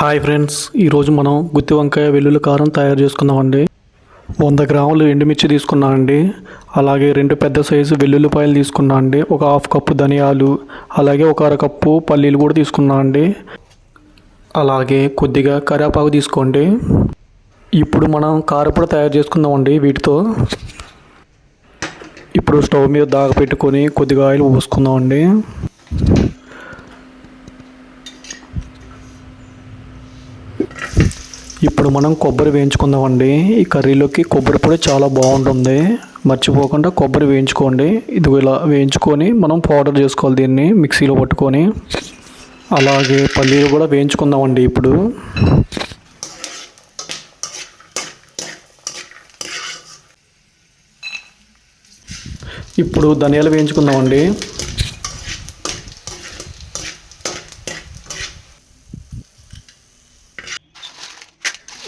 Hi friends ఈరోజు మనం గుత్తి వంకాయ వెల్లుల్లి కారం తయారు చేసుకుందామండి. వంద గ్రాములు ఎండుమిర్చి తీసుకున్నానండి అలాగే రెండు పెద్ద సైజు వెల్లుల్లిపాయలు తీసుకున్నా అండి. ఒక హాఫ్ కప్పు ధనియాలు అలాగే ఒక అర కప్పు పల్లీలు కూడా తీసుకున్నా అండి. అలాగే కొద్దిగా కరివేపాకు తీసుకోండి. ఇప్పుడు మనం కారపొడి తయారు చేసుకుందామండి వీటితో. ఇప్పుడు స్టవ్ మీద దాగ పెట్టుకొని కొద్దిగా ఆయిల్ పోసుకుందామండి. ఇప్పుడు మనం కొబ్బరి వేయించుకుందామండి. ఈ కర్రీలోకి కొబ్బరి పొడి చాలా బాగుంటుంది. మర్చిపోకుండా కొబ్బరి వేయించుకోండి. ఇది ఇలా వేయించుకొని మనం పౌడర్ చేసుకోవాలి దీన్ని మిక్సీలో పట్టుకొని. అలాగే పల్లీలు కూడా వేయించుకుందామండి ఇప్పుడు. ఇప్పుడు ధనియాలు వేయించుకుందామండి.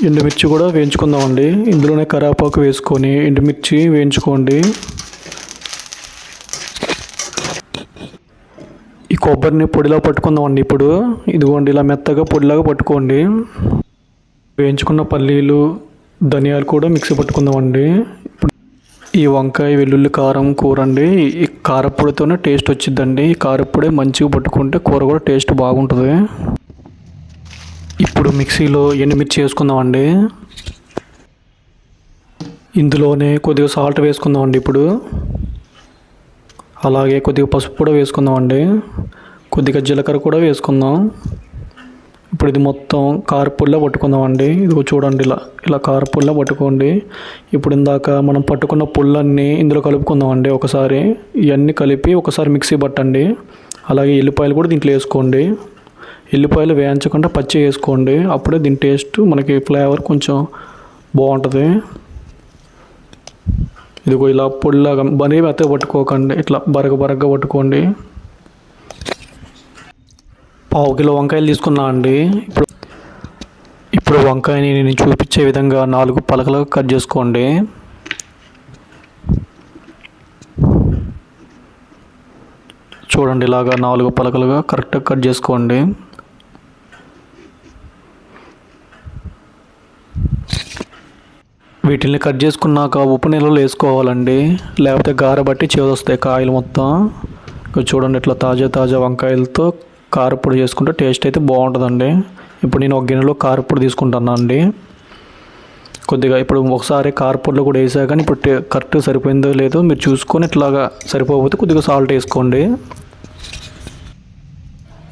ఎండుమిర్చి కూడా వేయించుకుందామండి. ఇందులోనే కరాపాకు వేసుకొని ఎండుమిర్చి వేయించుకోండి. ఈ కొబ్బరిని పొడిలా పట్టుకుందామండి ఇప్పుడు. ఇదిగోండి ఇలా మెత్తగా పొడిలాగా పట్టుకోండి. వేయించుకున్న పల్లీలు ధనియాలు కూడా మిక్సీ పట్టుకుందామండి. ఇప్పుడు ఈ వంకాయ వెల్లుల్లి కారం కూర అండి. ఈ కారపొడితోనే టేస్ట్ వచ్చిందండి ఈ కారపొడి మంచిగా పట్టుకుంటే కూర కూడా టేస్ట్ బాగుంటుంది. ఇప్పుడు మిక్సీలో ఎండుమిర్చి వేసుకుందామండి. ఇందులోనే కొద్దిగా సాల్ట్ వేసుకుందామండి ఇప్పుడు. అలాగే కొద్దిగా పసుపు కూడా వేసుకుందామండి. కొద్దిగా జీలకర్ర కూడా వేసుకుందాం. ఇప్పుడు ఇది మొత్తం కారపుల్లా పట్టుకుందామండి. ఇదిగో చూడండి ఇలా ఇలా కారపుల్లా పట్టుకోండి. ఇప్పుడు ఇందాక మనం పట్టుకున్న పుల్లన్నీ ఇందులో కలుపుకుందామండి ఒకసారి. ఇవన్నీ కలిపి ఒకసారి మిక్సీ పట్టండి. అలాగే ఎల్లిపాయలు కూడా దీంట్లో వేసుకోండి. ఎల్లిపాయలు వేయించకుండా పచ్చి వేసుకోండి. అప్పుడే దీని టేస్ట్ మనకి ఫ్లేవర్ కొంచెం బాగుంటుంది. ఇదిగో ఇలా పొడిలాగా మరీ మెత్త పట్టుకోకండి. ఇట్లా బరగ బరగ్గా పట్టుకోండి. పావు కిలో వంకాయలు తీసుకున్నా అండి. ఇప్పుడు ఇప్పుడు వంకాయని నేను చూపించే విధంగా నాలుగు పలకలుగా కట్ చేసుకోండి. చూడండి ఇలాగా నాలుగు పలకలుగా కరెక్ట్గా కట్ చేసుకోండి. వీటిని కట్ చేసుకున్నాక ఉప్పు నీళ్ళలో వేసుకోవాలండి. లేకపోతే గార బట్టి చేదొస్తాయి కాయలు మొత్తం. చూడండి ఇట్లా తాజా తాజా వంకాయలతో కారపొడి చేసుకుంటే టేస్ట్ అయితే బాగుంటుందండి. ఇప్పుడు నేను ఒక గిన్నెలో కారపొడి తీసుకుంటున్నా అండి. కొద్దిగా ఇప్పుడు ఒకసారి కారపొడిలో కూడా వేసా కానీ ఇప్పుడు టే- కరెక్ట్ సరిపోయిందో లేదో మీరు చూసుకొని ఇట్లాగా సరిపోకపోతే కొద్దిగా సాల్ట్ వేసుకోండి.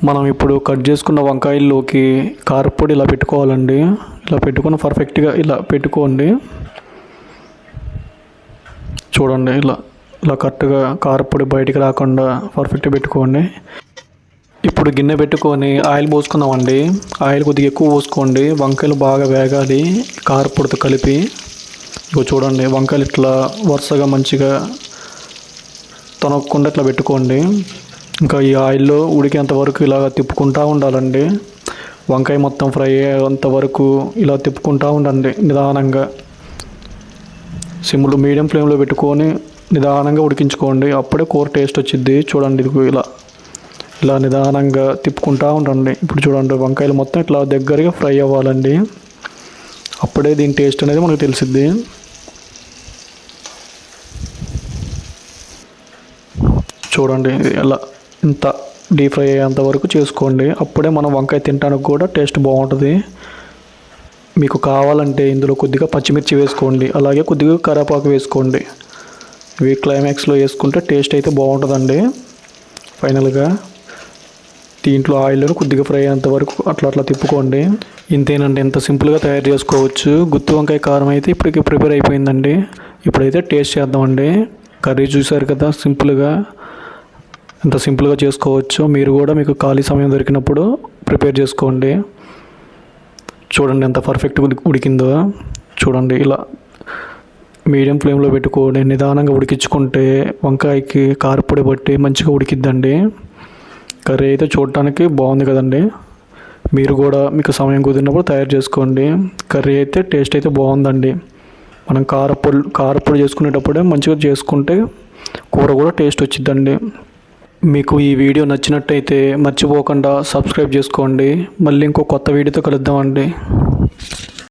మనం ఇప్పుడు కట్ చేసుకున్న వంకాయల్లోకి కారపొడి ఇలా పెట్టుకోవాలండి. ఇలా పెట్టుకుని పర్ఫెక్ట్గా ఇలా పెట్టుకోండి. చూడండి ఇలా ఇలా కరెక్ట్గా కారపొడి బయటికి రాకుండా పర్ఫెక్ట్గా పెట్టుకోండి. ఇప్పుడు గిన్నె పెట్టుకొని ఆయిల్ పోసుకుందామండి. ఆయిల్ కొద్దిగా ఎక్కువ పోసుకోండి. వంకాయలు బాగా వేగాలి. కారపొడితో కలిపి. ఇగో చూడండి వంకాయలు ఇట్లా వరుసగా మంచిగా తొనక్కుండా ఇట్లా పెట్టుకోండి. ఇంకా ఈ ఆయిల్లో ఉడికేంత వరకు ఇలాగ తిప్పుకుంటూ ఉండాలండి. వంకాయ మొత్తం ఫ్రై అయ్యేంత వరకు ఇలా తిప్పుకుంటూ ఉండండి నిదానంగా. సిమ్లు మీడియం ఫ్లేమ్లో పెట్టుకొని నిదానంగా ఉడికించుకోండి. అప్పుడే కూర టేస్ట్ వచ్చింది చూడండి ఇది ఇలా ఇలా నిదానంగా తిప్పుకుంటూ ఉండండి. ఇప్పుడు చూడండి వంకాయలు మొత్తం ఇట్లా దగ్గరగా ఫ్రై అవ్వాలండి. అప్పుడే దీని టేస్ట్ అనేది మనకు తెలిసిద్ది. చూడండి ఇలా ఇంత డీప్ ఫ్రై అయ్యేంత వరకు చేసుకోండి. అప్పుడే మనం వంకాయ తినడానికి కూడా టేస్ట్ బాగుంటుంది. మీకు కావాలంటే ఇందులో కొద్దిగా పచ్చిమిర్చి వేసుకోండి. అలాగే కొద్దిగా కరేపాకు వేసుకోండి. ఇవి క్లైమాక్స్లో వేసుకుంటే టేస్ట్ అయితే బాగుంటుందండి. ఫైనల్గా దీంట్లో ఆయిల్ కొద్దిగా ఫ్రై అయ్యేంత వరకు అట్లా అట్లా తిప్పుకోండి. ఇంతేనండి ఇంత సింపుల్గా తయారు చేసుకోవచ్చు. గుత్తి వంకాయ కారం అయితే ఇప్పటికి ప్రిపేర్ అయిపోయిందండి. ఇప్పుడైతే టేస్ట్ చేద్దామండి. కర్రీ చూసారు కదా సింపుల్గా. ఎంత సింపుల్గా చేసుకోవచ్చు మీరు కూడా మీకు ఖాళీ సమయం దొరికినప్పుడు ప్రిపేర్ చేసుకోండి. చూడండి ఎంత పర్ఫెక్ట్గా ఉడికిందో. చూడండి ఇలా మీడియం ఫ్లేమ్లో పెట్టుకోండి. నిదానంగా ఉడికించుకుంటే వంకాయకి కారపొడి బట్టి మంచిగా ఉడికిద్దండి. కర్రీ అయితే చూడటానికి బాగుంది కదండి. మీరు కూడా మీకు సమయం కుదిరినప్పుడు తయారు చేసుకోండి. కర్రీ అయితే టేస్ట్ అయితే బాగుందండి. మనం కారపొడి కారపొడి చేసుకునేటప్పుడే మంచిగా చేసుకుంటే కూర కూడా టేస్ట్ వచ్చిద్దండి. మీకు ఈ వీడియో నచ్చినట్టయితే మర్చిపోకుండా సబ్స్క్రైబ్ చేసుకోండి. మళ్ళీ ఇంకో కొత్త వీడియోతో కలుద్దామండి.